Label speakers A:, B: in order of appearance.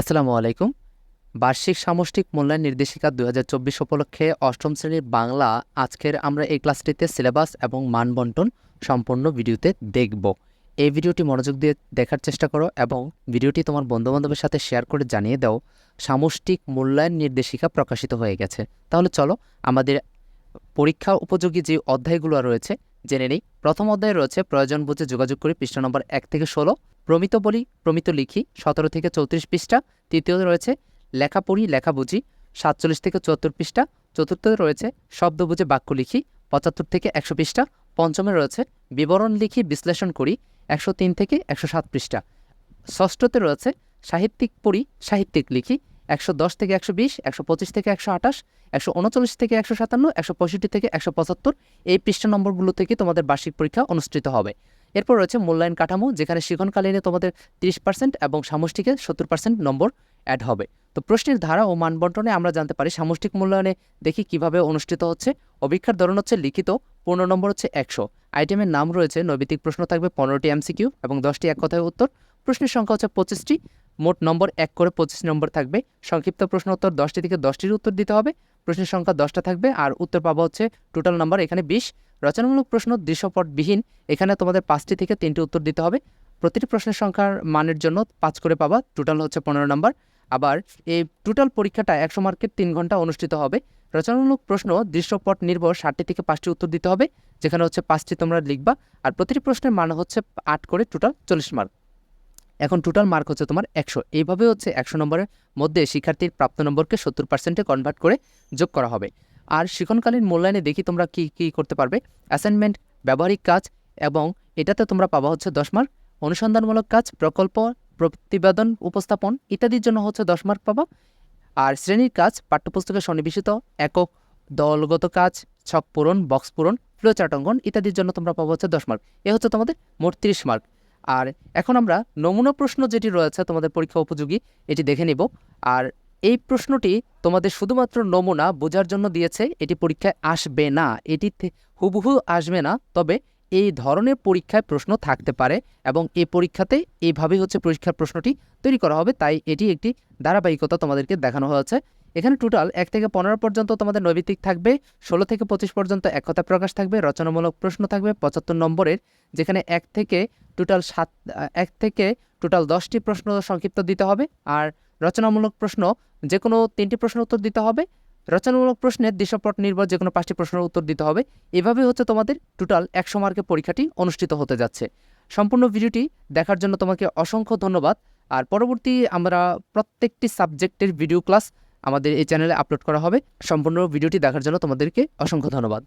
A: আসসালামু আলাইকুম। বার্ষিক সামষ্টিক মূল্যায়ন নির্দেশিকা দু হাজার চব্বিশ উপলক্ষে অষ্টম শ্রেণির বাংলা আজকের আমরা এই ক্লাসটিতে সিলেবাস এবং মানবন্টন সম্পূর্ণ ভিডিওতে দেখব। এই ভিডিওটি মনোযোগ দিয়ে দেখার চেষ্টা করো এবং ভিডিওটি তোমার বন্ধুবান্ধবের সাথে শেয়ার করে জানিয়ে দাও, সামষ্টিক মূল্যায়ন নির্দেশিকা প্রকাশিত হয়ে গেছে। তাহলে চলো, আমাদের পরীক্ষা উপযোগী যে অধ্যায়গুলো রয়েছে জেনে নেই। প্রথম অধ্যায়ে রয়েছে প্রয়োজন বুঝে যোগাযোগ করি পৃষ্ঠা নম্বর এক থেকে ষোলো। প্রমিত বলি, প্রমিত লিখি, সতেরো থেকে চৌত্রিশ পৃষ্ঠা। তৃতীয় রয়েছে লেখা পড়ি, লেখা বুঝি, সাতচল্লিশ থেকে চুয়াত্তর পৃষ্ঠা। চতুর্থ রয়েছে শব্দ বুঝে বাক্য লিখি, পঁচাত্তর থেকে একশো পৃষ্ঠা। পঞ্চমে রয়েছে বিবরণ লিখি, বিশ্লেষণ করি, একশো তিন থেকে একশো সাত পৃষ্ঠা। ষষ্ঠতে রয়েছে সাহিত্যিক পড়ি, সাহিত্যিক লিখি একশো দশ থেকে একশো বিশ, একশো পঁচিশ থেকে একশো আঠাশ, একশো উনচল্লিশ থেকে একশো সাতান্ন, একশো পঁয়ষট্টি থেকে একশো পঁচাত্তর এই পৃষ্ঠা নম্বরগুলো থেকে তোমাদের বার্ষিক পরীক্ষা অনুষ্ঠিত হবে। এরপর রয়েছে মূল্যায়ন কাঠামো, যেখানে শিখনকালীনে তোমাদের তিরিশ পার্সেন্ট এবং সামষ্টিকে সত্তর পার্সেন্ট নম্বর অ্যাড হবে। তো প্রশ্নের ধারা ও মানবন্টনে আমরা জানতে পারি সামষ্টিক মূল্যায়নে দেখি কীভাবে অনুষ্ঠিত হচ্ছে। অভিক্ষার ধরন হচ্ছে লিখিত, পূর্ণ নম্বর হচ্ছে একশো। আইটেমের নাম রয়েছে নৈবিতিক প্রশ্ন থাকবে পনেরোটি এমসিকিউ এবং দশটি এক কথায় উত্তর। প্রশ্নের সংখ্যা হচ্ছে পঁচিশটি। মোট নম্বর এক করে পঁচিশ নম্বর থাকবে। সংক্ষিপ্ত প্রশ্ন উত্তর দশটি থেকে দশটির উত্তর দিতে হবে। প্রশ্নের সংখ্যা দশটা থাকবে আর উত্তর পাবা হচ্ছে টোটাল নাম্বার এখানে বিশ। রচনামূলক প্রশ্ন দৃশ্যপটবিহীন। এখানে তোমাদের পাঁচটি থেকে তিনটি উত্তর দিতে হবে। প্রতিটি প্রশ্নের সংখ্যার মানের জন্য পাঁচ করে পাবা। টোটাল হচ্ছে পনেরো নম্বর। আবার এই টোটাল পরীক্ষাটা একশো মার্কের তিন ঘণ্টা অনুষ্ঠিত হবে। রচনামূলক প্রশ্ন দৃশ্যপট নির্ভর ষাটটি থেকে পাঁচটি উত্তর দিতে হবে। যেখানে হচ্ছে পাঁচটি তোমরা লিখবা। আর প্রতিটি প্রশ্নের মান হচ্ছে আট করে টোটাল চল্লিশ মার্ক এখন টোটাল মার্ক হচ্ছে তোমার একশো। এইভাবে হচ্ছে একশো নম্বরের মধ্যে শিক্ষার্থীর প্রাপ্ত নম্বরকে সত্তর পার্সেন্টে কনভার্ট করে যোগ করা হবে। আর শিক্ষণকালীন মূল্যায়নে দেখি তোমরা কি কি করতে পারবে। অ্যাসাইনমেন্ট ব্যবহারিক কাজ এবং এটাতে তোমরা পাবা হচ্ছে দশ মার্ক অনুসন্ধানমূলক কাজ, প্রকল্প, প্রতিবেদন, উপস্থাপন ইত্যাদির জন্য হচ্ছে দশ মার্ক পাবা। আর শ্রেণির কাজ, পাঠ্যপুস্তকে সন্নিবেশিত, একক দলগত কাজ, ছক পূরণ বক্স পূরণ ফ্লোচার্ট ইত্যাদির জন্য তোমরা পাবো হচ্ছে দশ মার্ক এ হচ্ছে তোমাদের মোট তিরিশ মার্ক আর এখন আমরা নমুনা প্রশ্ন যেটি রয়েছে তোমাদের পরীক্ষা উপযোগী, এটি দেখে নিব। আর এই প্রশ্নটি তোমাদের শুধুমাত্র নমুনা বোঝার জন্য দিয়েছে, এটি পরীক্ষায় আসবে না, এটি হুবহু আসবে না, তবে এই ধরনের পরীক্ষায় প্রশ্ন থাকতে পারে এবং এই পরীক্ষাতে এইভাবেই হচ্ছে পরীক্ষার প্রশ্নটি তৈরি করা হবে, তাই এটি একটি ধারাবাহিকতা তোমাদেরকে দেখানো হয়েছে। এখানে টোটাল এক থেকে পনেরো পর্যন্ত তোমাদের নৈবিত্তিক থাকবে, ষোলো থেকে পঁচিশ পর্যন্ত এক কথা প্রকাশ থাকবে, রচনামূলক প্রশ্ন থাকবে, পঁচাত্তর নম্বরের, যেখানে এক থেকে টোটাল সাত এক থেকে টোটাল দশটি প্রশ্ন সংক্ষিপ্ত দিতে হবে, আর রচনামূলক প্রশ্ন যে কোনো তিনটি প্রশ্নের উত্তর দিতে হবে, রচনামূলক প্রশ্নের দৃশ্যপট নির্ভর যে কোনো পাঁচটি প্রশ্নের উত্তর দিতে হবে এভাবে হচ্ছে তোমাদের টোটাল একশো মার্কের পরীক্ষাটি অনুষ্ঠিত হতে যাচ্ছে। সম্পূর্ণ ভিডিওটি দেখার জন্য তোমাকে অসংখ্য ধন্যবাদ, আর পরবর্তী আমরা প্রত্যেকটি সাবজেক্টের ভিডিও ক্লাস আমাদের এই চ্যানেলে আপলোড করা হবে। সম্পূর্ণ ভিডিওটি দেখার জন্য তোমাদেরকে অসংখ্য ধন্যবাদ।